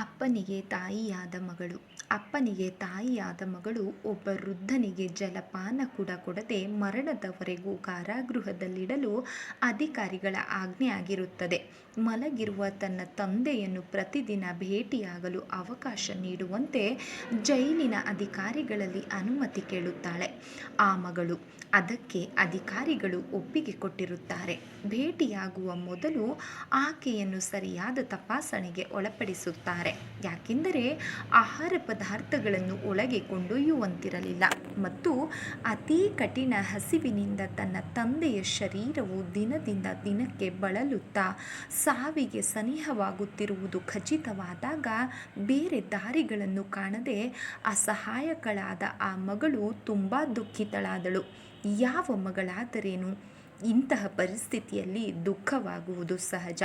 ಅಪ್ಪನಿಗೆ ತಾಯಿಯಾದ ಮಗಳು. ಅಪ್ಪನಿಗೆ ತಾಯಿಯಾದ ಮಗಳು ಒಬ್ಬ ವೃದ್ಧನಿಗೆ ಜಲಪಾನ ಕೂಡ ಕೊಡದೆ ಮರಣದವರೆಗೂ ಕಾರಾಗೃಹದಲ್ಲಿಡಲು ಅಧಿಕಾರಿಗಳ ಆಜ್ಞೆ ಆಗಿರುತ್ತದೆ. ಮಲಗಿರುವ ತನ್ನ ತಂದೆಯನ್ನು ಪ್ರತಿದಿನ ಭೇಟಿಯಾಗಲು ಅವಕಾಶ ನೀಡುವಂತೆ ಜೈಲಿನ ಅಧಿಕಾರಿಗಳಲ್ಲಿ ಅನುಮತಿ ಕೇಳುತ್ತಾಳೆ. ಆ ಮಗಳು ಅದಕ್ಕೆ ಅಧಿಕಾರಿಗಳು ಒಪ್ಪಿಗೆ ಕೊಟ್ಟಿರುತ್ತಾರೆ. ಭೇಟಿಯಾಗುವ ಮೊದಲು ಆಕೆಯನ್ನು ಸರಿಯಾದ ತಪಾಸಣೆಗೆ ಒಳಪಡಿಸುತ್ತಾರೆ. ಯಾಕೆಂದರೆ ಆಹಾರ ಪದಾರ್ಥಗಳನ್ನು ಒಳಗೆ ಕೊಂಡೊಯ್ಯುವಂತಿರಲಿಲ್ಲ ಮತ್ತು ಅತಿ ಕಠಿಣ ಹಸಿವಿನಿಂದ ತನ್ನ ತಂದೆಯ ಶರೀರವು ದಿನದಿಂದ ದಿನಕ್ಕೆ ಬಳಲುತ್ತಾ ಸಾವಿಗೆ ಸನಿಹವಾಗುತ್ತಿರುವುದು ಖಚಿತವಾದಾಗ ಬೇರೆ ದಾರಿಗಳನ್ನು ಕಾಣದೆ ಅಸಹಾಯಕಳಾದ ಆ ಮಗಳು ತುಂಬ ದುಃಖಿತಳಾದಳು. ಯಾವ ಮಗಳಾದರೇನು? ಇಂತಹ ಪರಿಸ್ಥಿತಿಯಲ್ಲಿ ದುಃಖವಾಗುವುದು ಸಹಜ.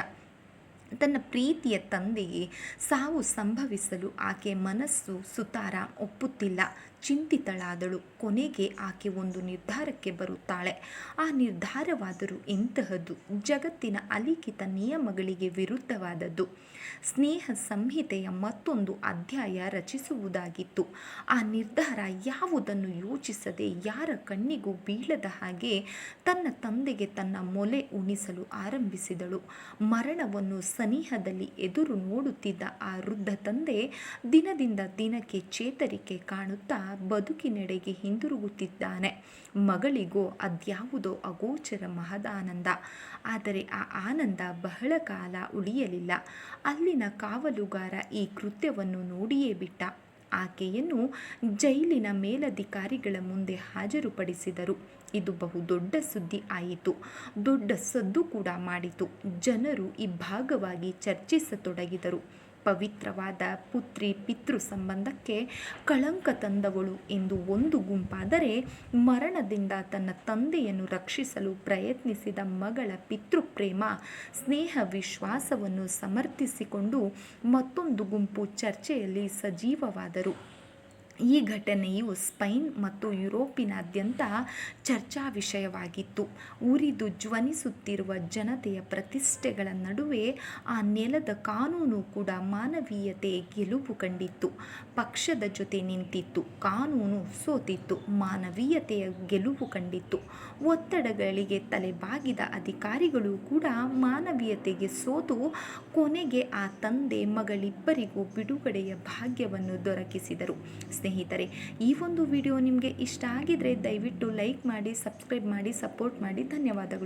ತನ್ನ ಪ್ರೀತಿಯ ತಂದೆಗೆ ಸಾವು ಸಂಭವಿಸಲು ಆಕೆ ಮನಸ್ಸು ಸುತಾರ ಒಪ್ಪುತ್ತಿಲ್ಲ. ಚಿಂತಿತಳಾದಳು. ಕೊನೆಗೆ ಆಕೆ ಒಂದು ನಿರ್ಧಾರಕ್ಕೆ ಬರುತ್ತಾಳೆ. ಆ ನಿರ್ಧಾರವಾದರೂ ಇಂತಹದ್ದು ಜಗತ್ತಿನ ಅಲಿಖಿತ ನಿಯಮಗಳಿಗೆ ವಿರುದ್ಧವಾದದ್ದು. ಸ್ನೇಹ ಸಂಹಿತೆಯ ಮತ್ತೊಂದು ಅಧ್ಯಾಯ ರಚಿಸುವುದಾಗಿತ್ತು. ಆ ನಿರ್ಧಾರ ಯಾವುದನ್ನು ಯೋಚಿಸದೆ ಯಾರ ಕಣ್ಣಿಗೂ ಬೀಳದ ಹಾಗೆ ತನ್ನ ತಂದೆಗೆ ತನ್ನ ಮೊಲೆ ಉಣಿಸಲು ಆರಂಭಿಸಿದಳು. ಮರಣವನ್ನು ಸನಿಹದಲ್ಲಿ ಎದುರು ನೋಡುತ್ತಿದ್ದ ಆ ವೃದ್ಧ ತಂದೆ ದಿನದಿಂದ ದಿನಕ್ಕೆ ಚೇತರಿಕೆ ಕಾಣುತ್ತಾ ಬದುಕಿನೆಡೆಗೆ ಹಿಂದಿರುಗುತ್ತಿದ್ದಾನೆ. ಮಗಳಿಗೋ ಅದ್ಯಾವುದೋ ಅಗೋಚರ ಮಹದಾನಂದ. ಆದರೆ ಆ ಆನಂದ ಬಹಳ ಕಾಲ ಉಳಿಯಲಿಲ್ಲ. ಅಲ್ಲಿನ ಕಾವಲುಗಾರ ಈ ಕೃತ್ಯವನ್ನು ನೋಡಿಯೇ ಬಿಟ್ಟ. ಆಕೆಯನ್ನು ಜೈಲಿನ ಮೇಲಧಿಕಾರಿಗಳ ಮುಂದೆ ಹಾಜರುಪಡಿಸಿದರು. ಇದು ಬಹುದೊಡ್ಡ ಸುದ್ದಿ ಆಯಿತು. ದೊಡ್ಡ ಸದ್ದು ಕೂಡ ಮಾಡಿತು. ಜನರು ಇಬ್ಬಾಗವಾಗಿ ಚರ್ಚಿಸತೊಡಗಿದರು. ಪವಿತ್ರವಾದ ಪುತ್ರಿ ಪಿತೃ ಸಂಬಂಧಕ್ಕೆ ಕಳಂಕ ತಂದವಳು ಎಂದು ಒಂದು ಗುಂಪಾದರೆ ಮರಣದಿಂದ ತನ್ನ ತಂದೆಯನ್ನು ರಕ್ಷಿಸಲು ಪ್ರಯತ್ನಿಸಿದ ಮಗಳ ಪಿತೃಪ್ರೇಮ ಸ್ನೇಹ ವಿಶ್ವಾಸವನ್ನು ಸಮರ್ಥಿಸಿಕೊಂಡು ಮತ್ತೊಂದು ಗುಂಪು ಚರ್ಚೆಯಲ್ಲಿ ಸಜೀವವಾದರು. ಈ ಘಟನೆಯು ಸ್ಪೈನ್ ಮತ್ತು ಯುರೋಪಿನಾದ್ಯಂತ ಚರ್ಚಾ ವಿಷಯವಾಗಿತ್ತು. ಉರಿದು ಜ್ವನಿಸುತ್ತಿರುವ ಜನತೆಯ ಪ್ರತಿಷ್ಠೆಗಳ ನಡುವೆ ಆ ನೆಲದ ಕಾನೂನು ಕೂಡ ಮಾನವೀಯತೆ ಗೆಲುವು ಕಂಡಿತ್ತು. ಪಕ್ಷದ ಜೊತೆ ನಿಂತಿತ್ತು, ಕಾನೂನು ಸೋತಿತ್ತು, ಮಾನವೀಯತೆಯ ಗೆಲುವು ಕಂಡಿತ್ತು. ಒತ್ತಡಗಳಿಗೆ ತಲೆಬಾಗಿದ ಅಧಿಕಾರಿಗಳು ಕೂಡ ಮಾನವೀಯತೆಗೆ ಸೋತು, ಕೊನೆಗೆ ಆ ತಂದೆ ಮಗಳಿಬ್ಬರಿಗೂ ಬಿಡುಗಡೆಯ ಭಾಗ್ಯವನ್ನು ದೊರಕಿಸಿದರು. ಸ್ನೇಹಿತರೆ, ಈ ಒಂದು ವಿಡಿಯೋ ನಿಮಗೆ ಇಷ್ಟ ಆಗಿದ್ರೆ ದಯವಿಟ್ಟು ಲೈಕ್ ಮಾಡಿ, ಸಬ್ಸ್ಕ್ರೈಬ್ ಮಾಡಿ, ಸಪೋರ್ಟ್ ಮಾಡಿ. ಧನ್ಯವಾದಗಳು.